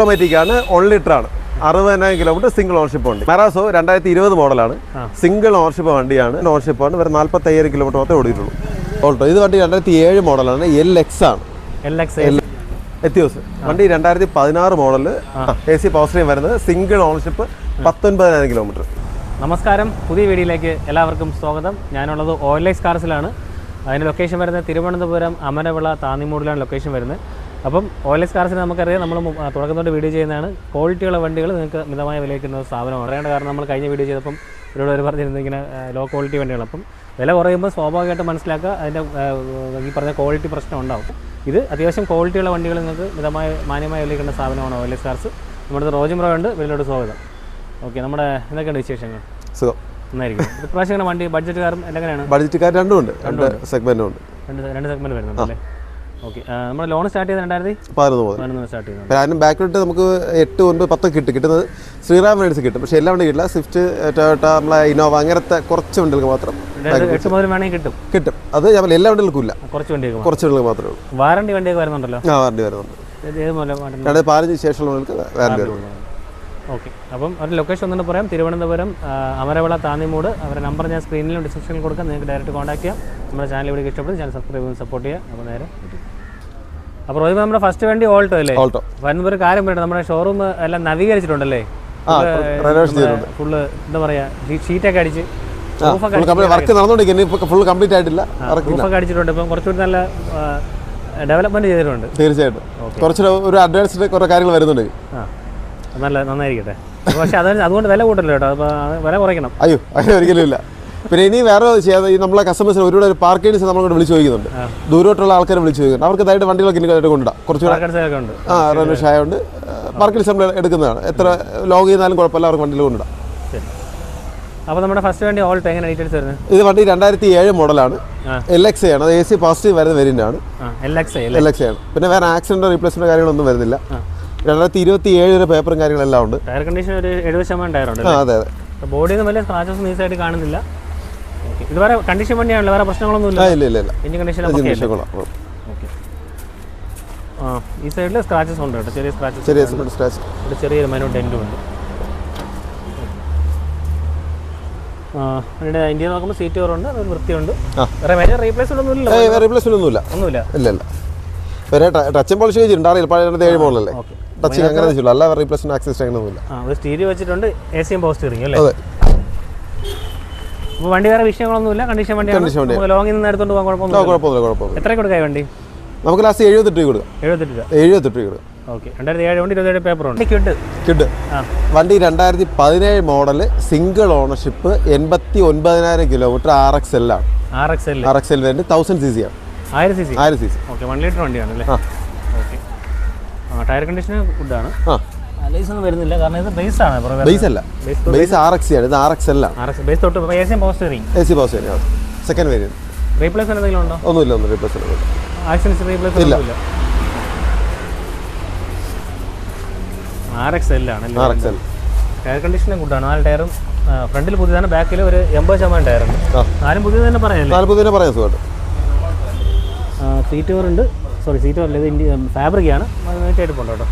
Automatic ആണ് one litre ആണ്. അറുപതിനായിരം കിലോമീറ്റർ സിംഗിൾ ഓണർഷിപ്പ് ഉണ്ട് മെറാസോ രണ്ടായിരത്തി ഇരുപത് മോഡലാണ് സിംഗിൾ ഓണർഷിപ്പ് വണ്ടിയാണ്. ഓണർഷിപ്പ് ആണ് വരെ നാൽപ്പത്തി അയ്യായിരം കിലോമീറ്റർ മാത്രമേ ഓടിയിട്ടുള്ളൂ. ഓൾട്ടോ ഇത് വണ്ടി രണ്ടായിരത്തി ഏഴ് മോഡലാണ് എൽ എക്സ് ആണ്. L X Etios. വണ്ടി രണ്ടായിരത്തി പതിനാറ് model A C power stream വരുന്നത് സിംഗിൾ ഓണർഷിപ്പ് പത്തൊൻപതിനായിരം കിലോമീറ്റർ നമസ്കാരം. പുതിയ വീഡിയോയിലേക്ക് എല്ലാവർക്കും സ്വാഗതം. ഞാനുള്ളത് ഓയിലെക്സ് കാർസിലാണ് അതിന്റെ ലൊക്കേഷൻ വരുന്നത് തിരുവനന്തപുരം അമരവിള താന്നിമൂടിലാണ് ലൊക്കേഷൻ വരുന്നത്. അപ്പം ഓയിലെക്സ് കാർസിന് നമുക്കറിയാം നമ്മൾ തുടക്കം തൊട്ട് വീഡിയോ ചെയ്യുന്നതാണ്. ക്വാളിറ്റിയുള്ള വണ്ടികൾ നിങ്ങൾക്ക് മിതമായ വിലയ്ക്ക് സ്ഥാപനം അറിയേണ്ട കാരണം നമ്മൾ കഴിഞ്ഞ വീഡിയോ ചെയ്തപ്പം ഇവരോട് ഒരു പറഞ്ഞിരുന്നത് ഇങ്ങനെ ലോ ക്വാളിറ്റി വണ്ടികൾ. അപ്പം വില കുറയുമ്പോൾ സ്വാഭാവികമായിട്ട് മനസ്സിലാക്കുക അതിന്റെ ഈ പറഞ്ഞ ക്വാളിറ്റി പ്രശ്നം ഉണ്ടാവും. ഇത് അത്യാവശ്യം ക്വാളിറ്റിയുള്ള വണ്ടികൾ നിങ്ങൾക്ക് മിതമായ മാന്യമായ വിലയ്ക്ക് കിട്ടുന്ന സ്ഥാപനമാണ് ഓയിലെക്സ് കാർസ്. നമ്മുടെ റോജും റോ ഉണ്ട് വീട്ടിലോട്ട് സ്വാഗതം. ഓക്കെ നമ്മുടെ എന്തൊക്കെയാണ് വിശേഷങ്ങൾ? സുഖം. നന്നായിരിക്കും ഇപ്രാവശ്യം പ്രാവശ്യം വണ്ടി ബഡ്ജറ്റ് കാറും എങ്ങനെയാണ്? ബഡ്ജറ്റ് കാർ രണ്ടും ഉണ്ട് രണ്ട് സെഗ്മെന്റും ഉണ്ട്. രണ്ട് രണ്ട് സെഗ്മെന്റ് വരുന്നുണ്ട് അല്ലേ ഓക്കെ. നമ്മുടെ ലോൺ സ്റ്റാർട്ട് ചെയ്ത് രണ്ടായിരത്തി പതിനൊന്ന് മുതൽ. പതിനൊന്ന് സ്റ്റാർട്ട് അതിന് ബാക്കിലോട്ട് നമുക്ക് എട്ട് ഒൻപത് പത്ത് കിട്ടും. കിട്ടുന്നത് ശ്രീറാം റൈഡ്സ് കിട്ടും. പക്ഷേ എല്ലാം വണ്ടി കിട്ടില്ല. സ്വിഫ്റ്റ് ടൊയോട്ട നമ്മളെ ഇന്നോവ അങ്ങനത്തെ കുറച്ച് വണ്ടികൾക്ക് മാത്രം എട്ട് മുതൽ വേണമെങ്കിൽ കിട്ടും. കിട്ടും. അത് ഞാൻ എല്ലാ വണ്ടികൾക്കും ഇല്ല. കുറച്ച് വണ്ടിയൊക്കെ കുറച്ച് വണ്ടികൾക്ക് മാത്രമേ ഉള്ളൂ. വാറണ്ടി വണ്ടിയൊക്കെ വരുന്നുണ്ടല്ലോ? ആ വാറണ്ടി വരുന്നുണ്ട്. പതിനഞ്ച് ശേഷമുള്ള വണ്ടികൾക്ക് വാറണ്ടി വരുന്നുണ്ട്. ഓക്കെ. അപ്പം ഒരു ലൊക്കേഷൻ ഒന്നുകൂടെ പറയാം. തിരുവനന്തപുരം അമരവിള താന്നിമൂട്. അവരുടെ നമ്പർ ഞാൻ സ്ക്രീനിലും ഡിസ്ക്രിപ്ഷനിൽ കൊടുക്കാം. നിങ്ങൾക്ക് ഡയറക്റ്റ് കോൺടാക്ട് ചെയ്യാം. നമ്മുടെ ചാനൽ ഇവിടെ ഇഷ്ടപ്പെടും. ചാനൽ സബ്സ്ക്രൈബ് ചെയ്ത് സപ്പോർട്ട് ചെയ്യാം അപ്പോൾ നേരെ. അപ്പോൾ റോഹിത് നമ്മുടെ ഫസ്റ്റ് വണ്ടി ഓൾട്ടോ അല്ലേ? ഓൾട്ടോ. വരുമ്പോൾ ഒരു കാര്യം പറയട്ടെ. നമ്മുടെ ഷോറൂം എല്ലാം നവീകരിച്ചിട്ടുണ്ടല്ലേ? ഫുള്ള് എന്താ പറയാ ഷീറ്റൊക്കെ അടിച്ച് വർക്ക് നടന്നുകൊണ്ടിരിക്കുന്നു ഫുൾ കംപ്ലീറ്റ് ആയിട്ടില്ല. റൂഫൊക്കെ അടിച്ചിട്ടുണ്ട്. ഇപ്പം കുറച്ചുകൂടി നല്ല ഡെവലപ്മെന്റ് ചെയ്തിട്ടുണ്ട്. തീർച്ചയായിട്ടും. കുറച്ച് ഒരു അഡ്വാൻസ്ഡ് കുറേ കാര്യങ്ങൾ വരുന്നുണ്ട്. നല്ല നന്നായിരിക്കട്ടെ. പക്ഷെ അത് അതുകൊണ്ട് വില കൂട്ടല്ലോ കേട്ടോ. അപ്പോൾ വില കുറയ്ക്കണം. അയ്യോ അങ്ങനെ ഒരിക്കലും ഇല്ല. പിന്നെ ഇനി വേറെ ചെയ്യാതെ ഈ നമ്മളെ കസ്റ്റമേഴ്സിന് ഒരുപാട് ഒരു പാർക്കേഴ്സ് നമ്മളോട് വിളിച്ച് ചോദിക്കുന്നുണ്ട്. ദൂരോട്ടുള്ള ആൾക്കാരെ വിളിച്ച് ചോദിക്കുന്നുണ്ട്. അവർക്ക് ഇതായിട്ട് വണ്ടികളൊക്കെ ഇനി കൊണ്ടുപോകാം കുറച്ചുകൂടെ ആ റെയിൽവേ ആയതുകൊണ്ട് പാർക്കേഴ്സ് നമ്മൾ എടുക്കുന്നതാണ്. എത്ര ലോങ് ചെയ്താലും കുഴപ്പമില്ല അവർക്ക് വണ്ടിയിൽ കൊണ്ടിടാം അപ്പോൾ നമ്മുടെ ഫസ്റ്റ് വണ്ടി ഓൾട്ടോ എങ്ങനെ ഡീറ്റെയിൽസ് വരുന്നത്? ഇത് വണ്ടി രണ്ടായിരത്തി ഏഴ് മോഡലാണ്. എൽ എക്സ് ആണ്. അത് എ സി പോസിറ്റീവ് വരുന്ന വേരിയന്റ് ആണ്. എൽ എക്സ് എൽ എക്സ് ആണ്. പിന്നെ വേറെ ആക്സിഡന്റ് റീപ്ലേസ്മെന്റ് കാര്യങ്ങളൊന്നും വരുന്നില്ല. രണ്ടായിരത്തി ഇരുപത്തി ഏഴ് വരെ പേപ്പറും കാര്യങ്ങളെല്ലാം ഉണ്ട്. ടയർ കണ്ടീഷൻ ഒരു എഴുപത് ശതമാനം ടയർ ഉണ്ട് ആ അതെ അതെ. ബോഡിയിൽ നിന്ന് വലിയ സ്ക്രാച്ചസ് നീസായിട്ട് കാണുന്നില്ല. ഇതുവരെ ഇത് വരെ കണ്ടീഷൻ വണ്ടിയാണല്ലോ വേറെ പ്രശ്നങ്ങളൊന്നും ഇല്ല? ഇല്ല ഇല്ല ഇല്ല. കണ്ടീഷൻ ഈ സൈഡിൽ സ്ക്രാച്ചസ് ഉണ്ട് കേട്ടോ ചെറിയ സ്ക്രാച്ചസ് ചെറിയ സ്ക്രാച്ച് ഇവിടെ ചെറിയൊരു മൈനോ ഡെന്റും ഉണ്ട്. ഇന്ത്യ നോക്കുമ്പോൾ സീറ്റ് കുറവുണ്ട് അത് വൃത്തിയുണ്ട്. വേറെ ഒന്നും റീപ്ലേസ്മെന്റ് ഒന്നുമില്ല. ഒന്നുമില്ല. ഇല്ല ഇല്ല. വേറെ ടച്ചും പോളിഷ് ചെയ്തിട്ടുണ്ട് അറിയില്ല പഴയ ഏഴ് മോളല്ലേ ഓക്കെ ടച്ചിങ് അങ്ങനെ അല്ല റീപ്ലേസ്മെന്റ് ആക്സസ് അങ്ങനെയൊന്നുമില്ല ആ ഒരു സ്റ്റീരിയോ വെച്ചിട്ടുണ്ട് എ സിയും പവർ സ്റ്റിയറിംഗ് അല്ലേ? അതെ. അപ്പോൾ വണ്ടി വേറെ വിഷയങ്ങളൊന്നുമില്ല. കണ്ടീഷൻ വണ്ടി കണ്ടീഷൻ വണ്ടി ലോങ്ങിൽ നിന്ന് എടുത്തോണ്ട് പോകാൻ ആ, കുഴപ്പമൊന്നും കുഴപ്പമില്ല കുഴപ്പമൊന്നുമില്ല എത്ര കൊടുക്കായി വണ്ടി? നമുക്ക് ലാസ്റ്റ് എഴുപത്തെട്ട് രൂപ കൊടുക്കാം. എഴുപത്തെട്ട് രൂപ. എഴുപത്തെട്ട് രൂപ കൊടുക്കാം. ഓക്കെ രണ്ടായിരത്തി ഏഴ് കൊണ്ട് ഇരുപത്തേഴ് പേപ്പർ ഉണ്ട്. കിട്ട് കിട്ടും ആ. വണ്ടി രണ്ടായിരത്തി പതിനേഴ് മോഡൽ സിംഗിൾ ഓണർഷിപ്പ് എൺപത്തി ഒൻപതിനായിരം കിലോമീറ്റർ ആർ എക്സ് എൽ ആണ് R X L R X L thousand C C ആണ്. ആയിരം സി സി ആയിരം C C okay one litre വണ്ടിയാണ് അല്ലേ? ആ. ടയർ കണ്ടീഷൻ ഗുഡാണ് അലൈസ് ഒന്നും വരുന്നില്ല. കാരണം ഇത് ബേസ് ആണ് ബേസ് അല്ല. ബേസ് ആർ എക്സ് ആണ്. ഇത് ആർ എക്സ് എക്സ് ബേസ് തൊട്ട് എ സിയും power steering A C second variant replacement എന്തെങ്കിലും ഉണ്ടോ ഒന്നുമില്ല ഒന്നും ഒന്നുമില്ല ആക്സിഡൻസ് റീപ്ലേസ് ഇല്ല. ആർ എക്സ് എൽ ആണ് ആർ എക്സ് എൽ ടയർ കണ്ടീഷനും ഗുഡാണ് നാല് ടയറും ഫ്രണ്ടിൽ പുതിയതാണ് ബാക്കിൽ ഒരു എൺപത് ശതമാനം ടയറുണ്ട് നാലും പുതിയത് തന്നെ പറയല്ലേ നാൽപ്പതിനെ പറയാം സുഖമായിട്ട്. സീറ്റ് കവറുണ്ട് സോറി സീറ്റ് അല്ല ഇത് ഇന്ത്യ ഫാബ്രിക്കാണ് നീറ്റായിട്ട് പോകണ്ട കേട്ടോ.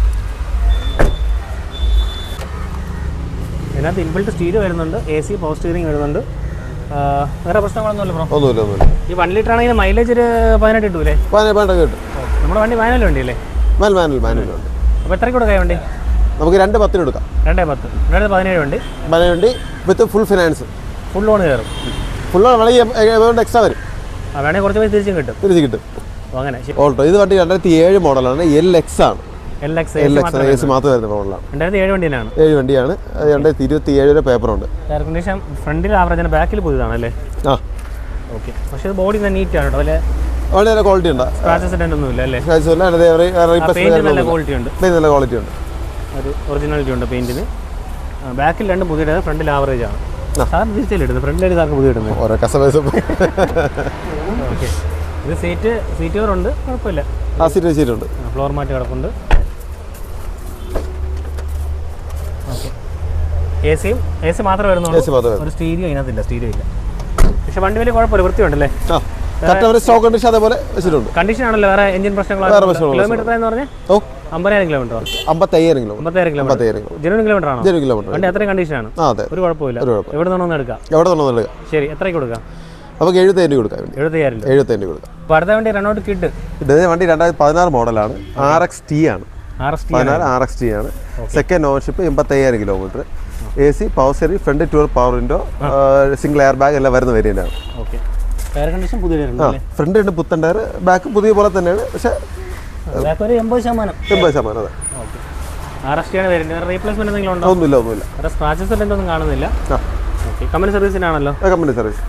ഇതിനകത്ത് ഇൻബിൽറ്റ് സ്റ്റീൽ വരുന്നുണ്ട് എ സി പവർ സ്റ്റിയറിംഗ് വരുന്നുണ്ട്. വേറെ പ്രശ്നങ്ങളൊന്നുമില്ല ബ്രോ ഒന്നുമില്ല ഒന്നുമില്ല. ഈ വൺ ലിറ്റർ ആണെങ്കിൽ മൈലേജ് ഒരു പതിനെട്ട് കിട്ടൂലേ? കിട്ടും. നമ്മുടെ വണ്ടി മാനുവൽ വണ്ടിയല്ലേ മാനുവൽ മാനുവൽ മാനുവൽ ഉണ്ട് അപ്പോൾ എത്രയ്ക്ക് കൊടുക്കാം വണ്ടി? നമുക്ക് രണ്ട് പത്തിന് എടുക്കാം രണ്ടേ പത്ത്. രണ്ട് പതിനേഴ് വണ്ടി. പതിനേഴ് വണ്ടി with full finance full loan കയറും. ഫുൾ വേണമെങ്കിൽ എമൗണ്ട് എക്സ്ട്രാ വരും. വേണമെങ്കിൽ കുറച്ച് പൈസ തിരിച്ചും കിട്ടും. തിരിച്ച് കിട്ടും. അങ്ങനെ. ഓൾട്ടോ. ഇത് വണ്ടി രണ്ടായിരത്തി ഏഴ് മോഡലാണ്. എൽ എക്സ് ആണ്. എൽ എക്സ് എൽ എക്സ് മാത്രം വരുന്ന മോഡലാണ്. രണ്ടായിരത്തി ഏഴ് ഏഴ് വണ്ടിയാണ്. രണ്ടായിരത്തി ഇരുപത്തി ഏഴ് പേപ്പറുണ്ട്. എയർ കണ്ടീഷൻ ഫ്രണ്ടിൽ ആവറേജ് ബാക്കിൽ പുതിയതാണ് അല്ലേ ആ. ഓക്കെ പക്ഷേ ഇത് ബോഡി നീറ്റാണ് കേട്ടോ വല്ല വളരെ ക്വാളിറ്റി ഉണ്ട്. അല്ലേ? നല്ല ക്വാളിറ്റി ഉണ്ട്. നല്ല ക്വാളിറ്റി ഉണ്ട്. ഒരു ഒറിജിനാലിറ്റി ഉണ്ട് പെയിന്റിന് ബാക്കിൽ രണ്ടും പുതിയ ഫ്രണ്ടിൽ ആവറേജ് ആണ്. തിരിച്ചല്ലേ ഇടുന്നത്. ഫ്രണ്ടിലായിട്ട് സാർക്ക് പുതിയ ഇടുന്നത്? ഓരോ കസ്റ്റമേഴ്സ് ഓക്കെ ഇത് സീറ്റ് സീറ്റ് ഉണ്ട് കുഴപ്പമില്ല. ആ സീറ്റ് ഉണ്ട് ഫ്ലോർ മാറ്റ് കിടപ്പുണ്ട്. എ സിയും എ സി മാത്രമേ വരുന്നുള്ളൂ? ഒരു സ്റ്റീരിയോ ഇതിനകത്തില്ല സ്റ്റീരിയോ ഇല്ല. പക്ഷെ വണ്ടി വലിയ കുഴപ്പമില്ല വൃത്തിയുണ്ടല്ലേ? സ്റ്റോക്ക് കണ്ടീഷൻ അതേപോലെ വെച്ചിട്ടുണ്ട്. കണ്ടീഷൻ ആണല്ലോ വേറെ എഞ്ചിൻ പ്രശ്നങ്ങളോ. കിലോമീറ്റർ എന്ന് പറഞ്ഞാൽ ഓ. അമ്പതിനായിരം അമ്പത്തയ്യായിരം കിലോമീറ്റർ അമ്പത്തായിരം കിലോമീറ്റർ അമ്പത്തയ്യായിരം കിലോമീറ്റർ ജനുവൻ കിലോമീറ്റർ ആണോ? ജനു കിലോമീറ്റർ വണ്ടി അത്രയും കണ്ടീഷനാണ് ഒരു കുഴപ്പമില്ല. എവിടെ നിന്നൊന്ന് എടുക്കാം എവിടെ തന്നെ എടുക്കുക? ശരി എത്രയ്ക്ക് കൊടുക്കാം നമുക്ക് എഴുപത്തയ്യായിരം രൂപ കൊടുക്കാം വേണ്ടി. എഴുപത്തയ്യായിരം രൂപ. എഴുപത്തയ്യായിരം രൂപ കൊടുക്കാം. അപ്പോൾ അടുത്ത വണ്ടി റണ്ണൗട്ട് കിഡ് ഇതേ വണ്ടി രണ്ടായിരത്തി പതിനാറ് മോഡലാണ്. ആർ എക്സ് ടി ആണ്. പതിനാറ് ആർ എക്സ് ടി ആണ്. സെക്കൻഡ് ഓൺഷിപ്പ് എൺപത്തയ്യായിരം kilometre A C power സെറി front door power window single air bag എല്ലാം വരുന്ന വേരിയന്റാണ് ഓക്കെ. ടയർ കണ്ടീഷൻ പുതിയ ടയർ ആ ഫ്രണ്ട് ഉണ്ട് പുത്തൻ ടയർ ബാക്ക് പുതിയ പോലെ തന്നെയാണ്. പക്ഷേ ഒരു എൺപത് ശതമാനം. എൺപത് ശതമാനം അതെ. ആണ് റീപ്ലേസ്മെന്റ് എന്തെങ്കിലും ഉണ്ടോ? ഒന്നുമില്ല ഒന്നുമില്ല. സ്ക്രാച്ചസ് കാണുന്നില്ല. Company സർവീസിനാണല്ലോ company service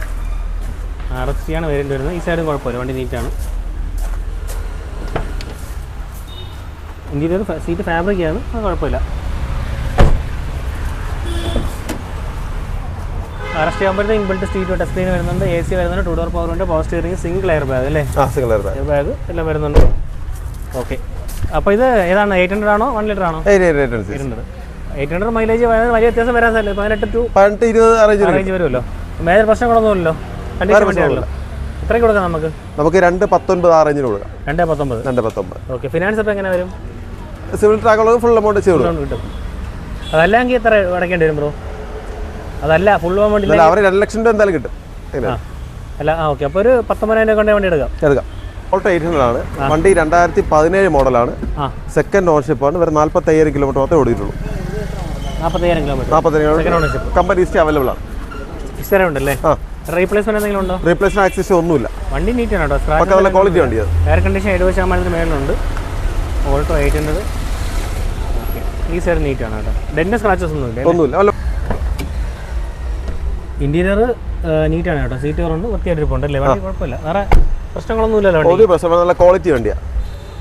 R S സിയാണ് variant വരുന്നത്. ഈ സൈഡും കുഴപ്പമില്ല. വണ്ടി നീറ്റാണ് ഇന്റീരിയർ സീറ്റ് ഫാബ്രിക് ആണ്. അത് കുഴപ്പമില്ല. അറസ്റ്റ് ചെയ്യുമ്പോഴത്തെ ഇൻബിൾട്ട് സ്റ്റീറ്റ് ടച്ച് സ്ക്രീൻ വരുന്നുണ്ട്. എ സി വരുന്നുണ്ട്. ടു ഡോർ പവർ ഉണ്ട് power steering single air bag അല്ലേ? സിംഗിൾ എയർ ബാഗ് ബാഗ് എല്ലാം വരുന്നുണ്ട്. ഓക്കെ അപ്പോൾ ഇത് ഏതാണ്? എയ്റ്റ് ഹൺഡ്രഡ് ആണോ? വൺ ലിറ്റർ ആണോ? എയ്റ്റ് ഹൺഡ്രഡ് മൈലേജ് വലിയ വ്യത്യാസം വരാൻ സാധ്യത പതിനെട്ട് ടു പതിനെട്ട് ഇരുപത് അറേഞ്ച് റേഞ്ച് വരുമല്ലോ. മേജർ പ്രശ്നങ്ങളൊന്നുമില്ലല്ലോ. കണ്ടീഷൻ വണ്ടിയാണല്ലോ. എത്രയ്ക്ക് കൊടുക്കാം നമുക്ക്? നമുക്ക് രണ്ട് പത്തൊൻപത് ആ റേഞ്ചിന് കൊടുക്കാം. രണ്ട് പത്തൊമ്പത്? രണ്ട് പത്തൊമ്പത്. ഓക്കെ ഫിനാൻസ് അപ്പോൾ എങ്ങനെ വരും? സിവിൽ ട്രാക്കുള്ളത് ഫുൾ എമൗണ്ട് ചെയ്തു കിട്ടും. അതല്ലെങ്കിൽ എത്ര അടയ്ക്കേണ്ടി വരും ബ്രോ? അതല്ല ഫുൾ അവർ രണ്ട് ലക്ഷം രൂപ എന്തായാലും കിട്ടും. അല്ല ആ ഓക്കെ അപ്പോൾ ഒരു പത്തൊമ്പതിനായിരം രൂപ കൊണ്ടേ വണ്ടി എടുക്കാം. എടുക്കാം. ഓൾട്ടോ എയ്റ്റ് ഹൺഡ്രഡ് ആണ്. വണ്ടി രണ്ടായിരത്തി പതിനേഴ് മോഡലാണ് സെക്കൻഡ് ഓണർഷിപ്പ് ആണ്. വെറും നാൽപ്പത്തയ്യായിരം കിലോമീറ്റർ മാത്രമേ ഓടിയിട്ടുള്ളൂ. നാൽപ്പത്തയ്യായിരം കിലോമീറ്റർ നാൽപ്പത്തയ്യായിരം കമ്പനി ഹിസ്റ്ററി അവൈലബിൾ ആണ്. ഇഷ്ടം ഉണ്ടല്ലേ? ആ. റീപ്ലേസ്മെന്റ് എന്തെങ്കിലും ഉണ്ടോ? റീപ്ലേസ്മെന്റ് ആക്സസ് ഒന്നുമില്ല. വണ്ടി നീറ്റ് ആണ് കേട്ടോ. നല്ല ക്വാളിറ്റി വണ്ടി എയർ കണ്ടീഷൻ എഴുപത് ശതമാനത്തിന് മേലുണ്ട് ഓൾട്ടോ എയ്റ്റ് ഹൺഡ്രഡ് ഓക്കെ ഈ സൈഡ് നീറ്റ് ആണ് കേട്ടോ. ഡെന്റെ സ്ക്രാച്ചസ് ഒന്നുമില്ല. ഒന്നുമില്ല ഇന്റീരിയർ നീറ്റ് ആണ് കേട്ടോ. സീറ്റ് കയറുണ്ട് വൃത്തിയായിട്ടിരിപ്പുണ്ട് അല്ലേ? വണ്ടി കുഴപ്പമില്ല. വേറെ പ്രശ്നങ്ങളൊന്നുമില്ല വണ്ടി ഒരു പ്രശ്നം നല്ല ക്വാളിറ്റി വണ്ടിയാണ്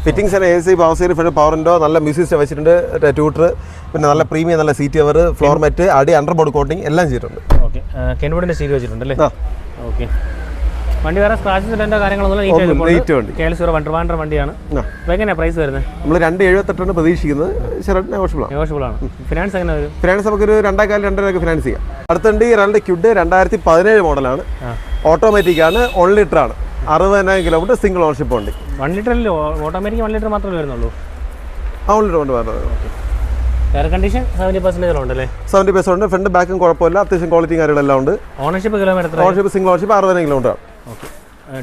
ഫിറ്റിംഗ്സ് എ സി പവർ സീരി ഫ്രണ്ട് പവർ ഇൻഡോ നല്ല മ്യൂസിക് വെച്ചിട്ടുണ്ട് ട്യൂട്ടർ പിന്നെ നല്ല പ്രീമിയം നല്ല സീറ്റ് കവർ ഫ്ലോർ മാറ്റ് അടി അണ്ടർ ബോർഡ് കോട്ടിങ് എല്ലാം ചെയ്തിട്ടുണ്ട്. ഓക്കെ കെൻവുഡിന്റെ സീരി വെച്ചിട്ടുണ്ട് അല്ലേ? ഓക്കെ വണ്ടി വേറെ സ്ക്രാച്ചസ് ഡെന്റെ കാര്യങ്ങളൊന്നും K L zero one Trivandrum വണ്ടിയാണ്. എങ്ങനെയാണ് പ്രൈസ് വരുന്നത്? നമ്മൾ രണ്ട് എഴുപത്തെട്ടാണ് പ്രതീക്ഷിക്കുന്നത്. ആണ്. ഫിനാൻസ് എങ്ങനെ വരും? ഫിനാൻസ് നമുക്കൊരു രണ്ടേക്കാൽ രണ്ടരക്ക് ഫിനാൻസ് ചെയ്യാം. അടുത്തുണ്ട് ഈ റെൽഡ് ക്യുഡ് രണ്ടായിരത്തി പതിനേഴ് മോഡലാണ് ഓട്ടോമാറ്റിക് ആണ് വൺ ലിറ്റർ ആണ്. അറുപതിനായിരം കിലോമീറ്റർ സിംഗിൾ ഓണർഷിപ്പ് ഉണ്ട്. വൺ ലിറ്ററിൽ ഓട്ടോമാറ്റിക് വൺ ലിറ്റർ മാത്രമേ വരുന്നുള്ളൂ. ആ വൺ ലിറ്റർ കൊണ്ട് വരുന്നത്. എയർ കണ്ടീഷൻ സെവന്റി പെർസെന്റേജ് ഉണ്ടല്ലേ? സെവന്റി പെർസെന്റ് ഉണ്ട്. ഫ്രണ്ട് ബാക്കും കുഴപ്പമില്ല. അത്യാവശ്യം ക്വാളിറ്റിയും കാര്യങ്ങളെല്ലാം ഉണ്ട്. Ownership kilometre ownership single ownership അറുപതിനായിരം കിലോമീറ്റർ ആണ്. ഓക്കെ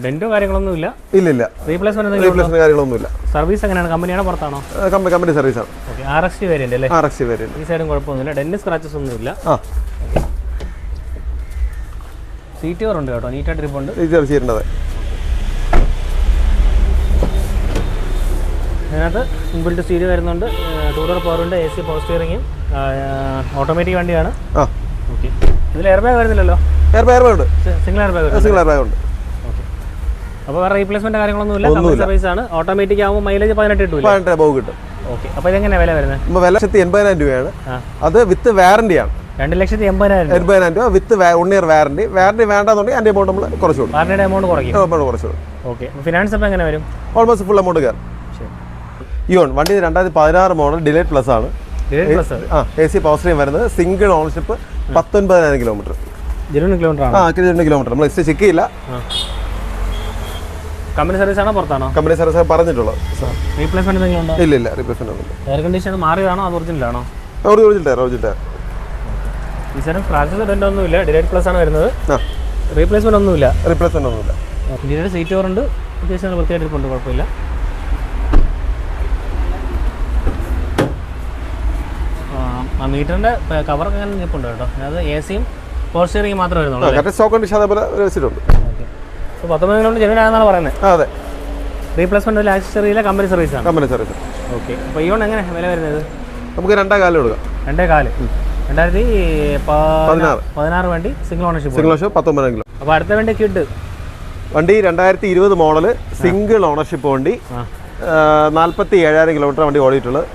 ഡെന്റോ കാര്യങ്ങളൊന്നും ഇല്ല? ഇല്ല ഇല്ല. റീപ്ലേസ്മെന്റ് റീപ്ലേസ്മെന്റ് കാര്യങ്ങളൊന്നും കാര്യങ്ങളൊന്നുമില്ല സർവീസ് എങ്ങനെയാണ്? കമ്പനിയാണോ പുറത്താണോ? കമ്പനി കമ്പനി സർവീസാണ് okay R X T variant അല്ലേ? ആർ എക്സ് ടി വേരിയന്റ് ഈ സൈഡും കുഴപ്പമൊന്നുമില്ല. ഡെന്റ് സ്ക്രാച്ചസ് ഒന്നുമില്ല ആ. സീറ്റ് കവർ ഉണ്ട് കേട്ടോ. നീറ്റായിട്ട് ഇരിപ്പുണ്ട് ഇത് ചെയ്യേണ്ടത് അതിനകത്ത് ഇൻബിൽറ്റ് സ്റ്റീരിയോ വരുന്നുണ്ട്. ടൂ ഡോർ പവർ ഉണ്ട് എ സി പവർ സ്റ്റിയറിങ്ങും ഓട്ടോമാറ്റിക് വണ്ടിയാണ്. ആ. ഓക്കെ ഇതിൽ എയർ ബാഗ് വരുന്നില്ലല്ലോ? എയർ ബാഗ് ഉണ്ട്. Single air bag single air bag ഉണ്ട്. അപ്പോൾ വേറെ റീപ്ലേസ്മെന്റ് കാര്യങ്ങളൊന്നുമില്ല കമ്പനി സർവീസ് ആണ്. ഓട്ടോമാറ്റിക് ആകുമ്പോൾ മൈലേജ് പതിനെട്ട് കിട്ടൂല പതിനെട്ട് ബോഗ് കിട്ടും. ഓക്കെ അപ്പോൾ ഇതെങ്ങനെയാണ് വില വരുന്നത് ഇപ്പോൾ വില ലക്ഷത്തി എൺപതിനായിരം രൂപയാണ്. അത് വിത്ത് വാറണ്ടി ആണ്. രണ്ട് ലക്ഷത്തി എൺപതിനായിരം എൺപതിനായിരം രൂപ with one year warranty warranty വേണ്ടെന്നുണ്ടെങ്കിൽ അതിന്റെ എമൗണ്ട് നമ്മൾ കുറച്ച് കൊടുക്കും. വാറണ്ടിയുടെ എമൗണ്ട് കുറയ്ക്കും. എമൗണ്ട് കുറച്ച് കൊടുക്കും. ഓക്കെ ഫിനാൻസ് അപ്പോൾ എങ്ങനെ വരും? ഓൾമോസ്റ്റ് ഫുൾ എമൗണ്ട് കയറും. ഇയോൺ വണ്ടി രണ്ടായിരത്തി പതിനാറ് മോഡൽ ഡിലേറ്റ് പ്ലസ് ആണ്. ആ എ സി പവർ സ്ട്രീം വരുന്നത്. സിംഗിൾ ഓണർഷിപ്പ് പത്തൊൻപതിനായിരം കിലോമീറ്റർ കിലോമീറ്റർ ആ കിലോമീറ്റർ നമ്മൾ എക്സ്ട്രാ ചെക്ക് ചെയ്യില്ല. കമ്പനി സർവീസ് ആണോ പുറത്താണോ? കമ്പനി സർവീസ് പറഞ്ഞിട്ടുള്ളത്. റീപ്ലേസ്മെന്റ് എന്തെങ്കിലും ഉണ്ടോ? ഇല്ല ഇല്ല. റീപ്ലേസ്മെന്റ് ഒന്നും എയർ കണ്ടീഷൻ മാറിയതാണോ? അത് ഒറിജിനൽ ആണോ? ഒറിജിനൽ ടയർ ഒറിജിനൽ ടയർ ഈ സാധനം ഡിലൈറ്റ് പ്ലസ് ആണ് വരുന്നത്. റീപ്ലേസ്മെന്റ് ഒന്നുമില്ല. റീപ്ലേസ്മെന്റ് ഒന്നുമില്ല. ഇന്ത്യയുടെ സീറ്റ് അത്യാവശ്യം നല്ല വൃത്തിയായിട്ട് കൊണ്ട് കുഴപ്പമില്ല. ആ മീറ്ററിന്റെ കവറൊക്കെ അങ്ങനെ നിൽപ്പുണ്ട് കേട്ടോ. അത് എ സിയും പവർ സ്റ്റിയറിംഗ് മാത്രമേ വരുന്നുള്ളൂ കറക്റ്റ് സ്റ്റോക്ക് കണ്ടീഷൻ അതേപോലെ വെച്ചിട്ടുണ്ട്. ഓക്കെ. അപ്പോൾ പത്തൊമ്പത് കിലോമീറ്റർ ജനുവനാണെന്നാണ് പറയുന്നത്. അതെ. റീപ്ലേസ്മെന്റ് ആക്സസറിയിലെ കമ്പനി സർവീസ് ആണ്. Company service okay. അപ്പോൾ ഇയോൺ എങ്ങനെ വില വരുന്നത്? നമുക്ക് രണ്ടേ കാലം എടുക്കാം രണ്ടേ കാൽ. രണ്ടായിരത്തി പതിനാറ്. വണ്ടി സിംഗിൾ ഓണർഷിപ്പ് സിംഗിൾ ഓണർഷിപ്പ് പത്തൊമ്പത് കിലോ. അപ്പോൾ അടുത്ത വണ്ടി കിഡ് വണ്ടി രണ്ടായിരത്തി ഇരുപത് മോഡൽ സിംഗിൾ ഓണർഷിപ്പ് വണ്ടി. നാൽപ്പത്തി ഏഴായിരം കിലോമീറ്റർ വണ്ടി ഓടിയിട്ടുള്ളത്.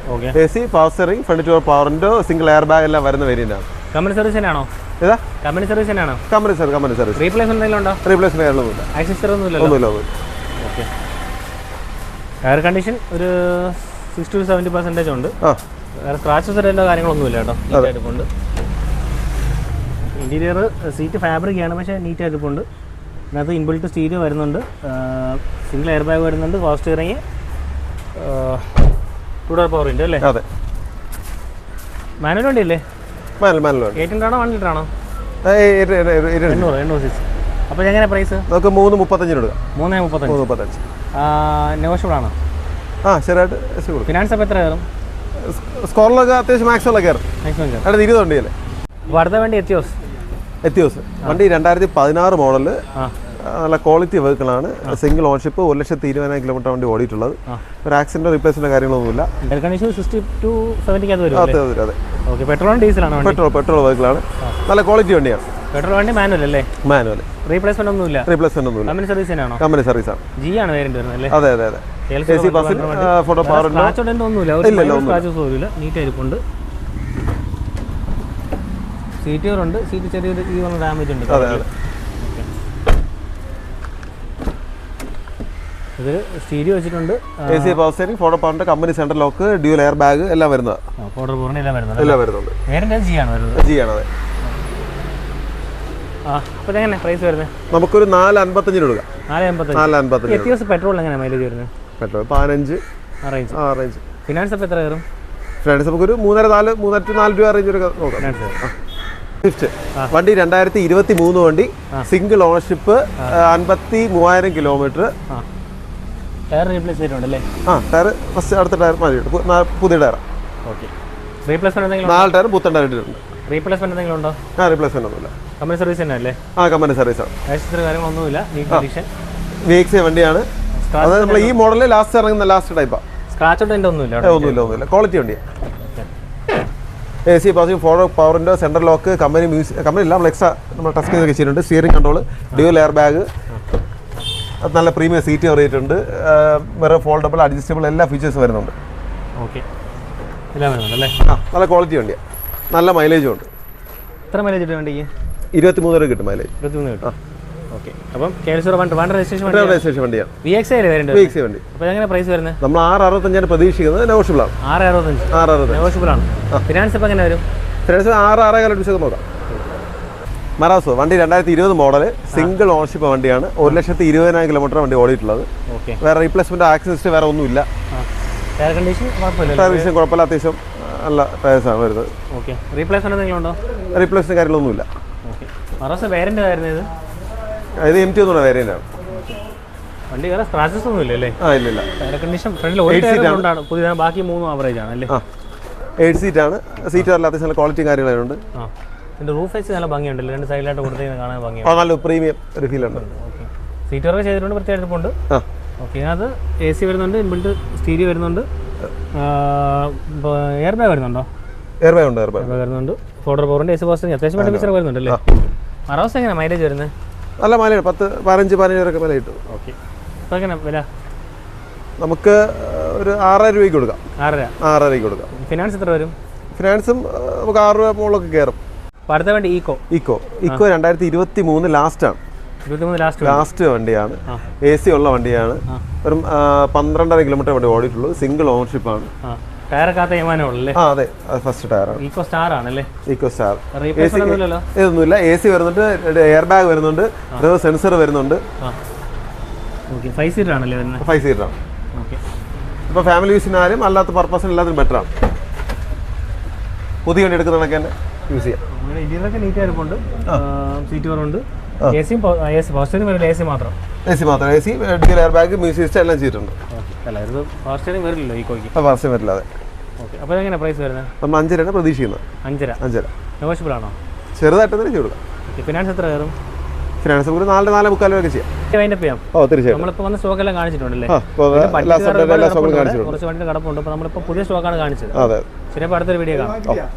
A C power steering front two പവറിന്റെ സിംഗിൾ എയർ ബാഗ് എല്ലാം വരുന്ന വേരിയന്റാണ് കമ്പനി സർവീസ് തന്നെയാണോ? ഏതാ? കമ്പനി സർവീസ് തന്നെയാണോ? Company service company service replacement എന്തെങ്കിലും ഉണ്ടോ? റീപ്ലേസ്മെന്റ് കാര്യങ്ങളൊന്നുമില്ല ആക്സസറി ഒന്നുമില്ലല്ലോ? ഒന്നുമില്ല ഒന്നുമില്ല. ഓക്കെ. എയർ കണ്ടീഷൻ ഒരു സിക്സ്റ്റി ടു സെവന്റി പെർസെന്റേജ് ഉണ്ട്. വേറെ സ്ക്രാച്ചസ് ഇടേണ്ട കാര്യങ്ങളൊന്നുമില്ല കേട്ടോ. നീറ്റായിട്ടുണ്ട് ഇന്റീരിയർ സീറ്റ് ഫാബ്രിക് ആണ് പക്ഷേ നീറ്റായിട്ടിപ്പുണ്ട് ഇതിനകത്ത് ഇൻബിൾട്ട് സ്റ്റീരിയോ വരുന്നുണ്ട്. സിംഗിൾ എയർ ബാഗ് വരുന്നുണ്ട് fast steering two door power ഉണ്ട് അല്ലേ? അതെ. മാനുവൽ വണ്ടി അല്ലേ? മാനുവൽ മാനുവൽ വേണം എയ്റ്റ് ഹൺഡ്രഡ് ആണോ വൺ ലിറ്റർ ആണോ ഏയ് ഇരു- ഇരു- ഇരു- ഇരു- എണ്ണൂറ് എണ്ണൂറ് സീസ് അപ്പോൾ എങ്ങനെ പ്രൈസ് നമുക്ക് മൂന്ന് മുപ്പത്തഞ്ചിന് കൊടുക്കാം. മൂന്ന് മുപ്പത്തഞ്ച്. മുപ്പത്തഞ്ച്. നെഗോഷ്യബിൾ ആണോ? ആ ശരിയായിട്ട് ഫിനാൻസ് അപ്പോൾ എത്ര കയറും? സ്കോറിലൊക്കെ അത്യാവശ്യം മാക്സിമം കയറും. മാക്സിമം കയറും. അടുത്ത് ഇരുപത് വണ്ടിയല്ലേ? അപ്പോൾ അടുത്ത വണ്ടി എത്തിയോസ്? എത്തിയോസ്. വണ്ടി രണ്ടായിരത്തി പതിനാറ് മോഡൽ നല്ല ക്വാളിറ്റി വെഹിക്കിളാണ് സിംഗിൾ ഓൺഷിപ്പ് ഒരു ലക്ഷത്തി ഇരുപതിനായിരം കിലോമീറ്റർ വണ്ടി ഓടിയിട്ടുള്ളത്. ഒരു ആക്സിഡന്റ് റീപ്ലേസ്മെന്റ് കാര്യങ്ങളൊന്നുമില്ല. അതെ അതെ അതെ. പെട്രോളും ഡീസലാണോ പെട്രോൾ പെട്രോൾ വെഹിക്കിളാണ് നല്ല ക്വാളിറ്റി വണ്ടിയാണ്. പെട്രോൾ വണ്ടി മാനുവൽ അല്ലേ? മാനുവൽ റീപ്ലേസ്മെന്റ് ഒന്നുമില്ല. റീപ്ലേസ്മെന്റ് ഒന്നുമില്ല. കമ്പനി സർവീസ് തന്നെയാണോ? കമ്പനി സർവീസാണ് ജി ആണ് വേരിയന്റ് വരുന്നത് അല്ലേ? അതെ അതെ അതെ. എ സി ബസ്സിൽ ഫോട്ടോ പവർ ഉണ്ട്? സ്ക്രാച്ച് ഉണ്ടെന്ന് ഒന്നുമില്ല. പോലും നീറ്റ് ആയിരിപ്പുണ്ട്. ഉണ്ട്. സീറ്റ് ചെറിയൊരു ഈ പറഞ്ഞ ഡാമേജ് ഉണ്ട്. അതെ അതെ. ഇത് സ്റ്റീരിയോ വെച്ചിട്ടുണ്ട്. A C power steering photo പവറിന്റെ company central lock dual air bag എല്ലാം വരുന്നതാണ് ഫോട്ടോ പൂർണ എല്ലാം വരുന്നത്. എല്ലാം വരുന്നുണ്ട്. വേരിയന്റ് ജി ആണ് വരുന്നത്? ജി ആണ് അതെ. പ്രൈസ് വരുന്നത്? നമുക്കൊരു നാല് അൻപത്തഞ്ചിന് കൊടുക്കാം. നാല് എൺപത്തഞ്ച് നാല് അൻപത്തഞ്ച് എത്തിയോസ് പെട്രോൾ എങ്ങനെ മൈലേജ് വരുന്നത്? പെട്രോൾ പതിനഞ്ച്. റേഞ്ച് ഫിനാൻസ് അപ്പോൾ എത്ര കയറും? ഫ്രണ്ട്സ് നമുക്കൊരു മൂന്നര നാല് മൂന്നര to നാല് രൂപ റേഞ്ച് വരെ നോക്കാം. ഫിനാൻസ് സ്വിഫ്റ്റ് വണ്ടി രണ്ടായിരത്തി ഇരുപത്തി മൂന്ന് വണ്ടി സിംഗിൾ ഓണർഷിപ്പ് അൻപത്തി മൂവായിരം കിലോമീറ്റർ ടയർ റീപ്ലേസ് ചെയ്തിട്ടുണ്ട് അല്ലേ ആ ടയർ ഫസ്റ്റ് അടുത്ത ടയർ പു- പുതിയ ടയർ ഓക്കെ. റീപ്ലേസ്മെന്റ് എന്തെങ്കിലും നാല് ടയർ പുത്തൻ ടയർ ഇട്ടിട്ടുണ്ട് റീപ്ലേസ്മെന്റ് എന്തെങ്കിലും ഉണ്ടോ? ആ റീപ്ലേസ്മെന്റ് ഒന്നുമില്ല. കമ്പനി സർവീസ് തന്നെ അല്ലേ? ആ കമ്പനി സർവീസാണ് ആക്സസറി കാര്യങ്ങളൊന്നുമില്ല നീറ്റ് കണ്ടീഷൻ വിഎക്സ് വണ്ടിയാണ്. അത് നമ്മൾ ഈ മോഡലിൽ ലാസ്റ്റ് ഇറങ്ങുന്ന ലാസ്റ്റ് ടൈപ്പാണ് സ്ക്രാച്ച് ഒന്നുമില്ല ഒന്നുമില്ല ഒന്നുമില്ല. ക്വാളിറ്റി വണ്ടിയാണ് എ സി പാസിംഗ് ഫോർ പവറിന്റെ central lock company music company ഇല്ല നമ്മൾ എക്സ്ട്രാ നമ്മൾ ടച്ച് ചെയ്തൊക്കെ ചെയ്തിട്ടുണ്ട്. Steering control dual air bag നല്ല പ്രീമിയം സീറ്റ് കയറിയിട്ടുണ്ട് വേറെ ഫോൾഡബിൾ അഡ്ജസ്റ്റബിൾ എല്ലാ ഫീച്ചേഴ്സും വരുന്നുണ്ട്. ഓക്കെ. എല്ലാം ആ നല്ല ക്വാളിറ്റി വണ്ടിയാണ് നല്ല മൈലേജും ഉണ്ട്. എത്ര മൈലേജ് കിട്ടും വണ്ടിക്ക്? ഇരുപത്തി മൂന്ന് വരെ കിട്ടും മൈലേജ് ഇരുപത്തിമൂന്ന് കിട്ടും. ഓക്കെ. അപ്പം രജിസ്ട്രേഷൻ വണ്ടി രജിസ്ട്രേഷൻ വണ്ടിയാണ് വി എക്സ് ഐ വരുന്നുണ്ട് വണ്ടി. അപ്പോൾ എങ്ങനെ പ്രൈസ് വരുന്നത്? നമ്മൾ ആറ് അറുപത്തഞ്ചാണ് പ്രതീക്ഷിക്കുന്നത്. നെഗോഷ്യബിൾ ആണ്. ആറ് അറുപത്തഞ്ച്. ആറ് അറുപത്തഞ്ച്. നെഗോഷ്യബിൾ ആണ്. ഫിനാൻസ് ഇപ്പോൾ എങ്ങനെ വരും? ഫിനാൻസ് ആറ് ആറേ കാലം നോക്കാം. മറാസോ വണ്ടി രണ്ടായിരത്തി ഇരുപത് മോഡൽ സിംഗിൾ ഓണർഷിപ്പ് വണ്ടിയാണ്. ഒരു ലക്ഷത്തി ഇരുപതിനായിരം കിലോമീറ്റർ വണ്ടി ഓടിയിട്ടുള്ളത്. ഓക്കെ. വേറെ റീപ്ലേസ്മെന്റ് ആക്സിഡന്റ് വേറെ ഒന്നുമില്ല. ആ. കണ്ടീഷൻ ടയർ വിഷയം കുഴപ്പമില്ല അത്യാവശ്യം നല്ല ടയേഴ്സാണ് വരുന്നത്. ഓക്കെ. റീപ്ലേസ്മെന്റ് എന്തെങ്കിലും റീപ്ലേസ്മെന്റ് കാര്യങ്ങളൊന്നുമില്ല. ഇത്. എം ടി ഒന്നും വേരിയന്റ് ആണ്. വണ്ടി വേറെ സ്ക്രാച്ചസ് ഒന്നും ഇല്ലല്ലേ? ആ ഇല്ല ഇല്ല. ടയർ കണ്ടീഷൻ ഫ്രണ്ടിൽ ഒരു ടയർ കൊണ്ടാണ് പുതിയ ബാക്കി മൂന്നും ആവറേജ് ആണ് അല്ലേ? ആ. എയ്റ്റ് സീറ്റ് ആണ്. സീറ്റ് നല്ല അത്യാവശ്യം ക്വാളിറ്റി കാര്യങ്ങളുണ്ട് ആ ഇതിന്റെ റൂഫ് വെച്ച് നല്ല ഭംഗിയുണ്ടല്ലോ. രണ്ട് സൈഡിലായിട്ട് കൊടുത്തേക്കുന്നത് കാണാൻ ഭംഗിയാണ് നല്ല പ്രീമിയം ഒരു ഫീൽ ഉണ്ട്. ഓക്കെ സീറ്റ് വർക്ക് ചെയ്തിട്ടുണ്ട് പ്രത്യേക എടുപ്പുണ്ട്. ആ. ഓക്കെ അത് എ സി വരുന്നുണ്ട് ഇൻബിൾട്ട് സ്റ്റീരിയോ വരുന്നുണ്ട്. എയർ ബാഗ് വരുന്നുണ്ടോ? എയർ ബാഗ് ഉണ്ട്. എയർ ബാഗ് വരുന്നുണ്ട് ഫോർഡർ പവറിന്റെ എ സി പോസ്റ്റിംഗ് അത്യാവശ്യം വേണ്ട ഫീച്ചർ വരുന്നുണ്ട് അല്ലേ? മറോസ് എങ്ങനെ മൈലേജ് വരുന്നത്? നല്ല മൈലേജ് പത്ത് പതിനഞ്ച് വരെയൊക്കെ വില കിട്ടും. ഓക്കെ അപ്പോൾ എങ്ങനെ വില? നമുക്ക് ഒരു ആറായിരം രൂപയ്ക്ക് കൊടുക്കാം. ആറര. ആറരയ്ക്ക് കൊടുക്കാം. ഫിനാൻസ് എത്ര വരും? ഫിനാൻസും നമുക്ക് ആറ് രൂപ മുകളിലൊക്കെ കയറും. അപ്പോൾ അടുത്ത വണ്ടി ഈക്കോ ഇക്കോ ഇക്കോ രണ്ടായിരത്തി ഇരുപത്തി മൂന്ന് ലാസ്റ്റാണ് ഇരുപത്തിമൂന്ന് ലാസ്റ്റ് വണ്ടിയാണ്. എ സി ഉള്ള വണ്ടിയാണ്. ഒരു പന്ത്രണ്ടര കിലോമീറ്റർ വണ്ടി ഓടിയിട്ടുള്ളൂ സിംഗിൾ ഓണർഷിപ്പ് ആണ്. ഈക്കോ സ്റ്റാർ ഇതൊന്നുമില്ല എ സി വരുന്നുണ്ട്. എയർ ബാഗ് വരുന്നുണ്ട്. സെൻസർ വരുന്നുണ്ട്. ഫൈവ് സീറ്റർ ആണല്ലേ ഇപ്പൊ ഫൈവ് ഓക്കെ ഇപ്പോൾ ഫാമിലി യൂസിനാലും അല്ലാത്ത പർപ്പസിന് എല്ലാത്തിനും ബെറ്റർ ആണ്. പുതിയ വണ്ടി എടുക്കുന്നതൊക്കെ തന്നെ യൂസ് ചെയ്യാം. ഇന്ത്യയിലൊക്കെ നീറ്റ് ആയിരിപ്പുണ്ട് സീറ്റ് കുറവുണ്ട് എ സിയും എ സി ഫസ്റ്റ് വരില്ല എ സി മാത്രം എ സി മാത്രം. A C air bag music system എല്ലാം ചെയ്തിട്ടുണ്ട്. അല്ല ഇത് ഫസ്റ്റ് വരില്ലല്ലോ ഈക്കോയ്ക്ക് അപ്പോൾ ഫസ്റ്റ് വരില്ലാതെ ഓക്കെ അപ്പോൾ എങ്ങനെ പ്രൈസ് വരുന്നത് നമ്മൾ അഞ്ചരയാണ് പ്രതീക്ഷിക്കുന്നത്. അഞ്ചര. അഞ്ചര. നെഗോഷ്യബിൾ ആണോ? ചെറുതായിട്ട് തന്നെ ചെയ്തു ഫിനാൻസ് എത്ര കയറും? ഫിനാൻസ് ഒരു നാല് നാല് മുക്കാലൊക്കെ ചെയ്യാം. വൈൻഡപ്പ് ചെയ്യാം. ഓ നമ്മളിപ്പോൾ വന്ന കാണിച്ചിട്ടുണ്ടല്ലേ? കുറച്ച് വണ്ടി കിടപ്പുണ്ട്. അപ്പോൾ നമ്മളിപ്പോൾ പുതിയ സ്റ്റോക്കാണ് കാണിച്ചത്. അതെ ശരി അപ്പോൾ അടുത്തൊരു വീഡിയോ കാണാം.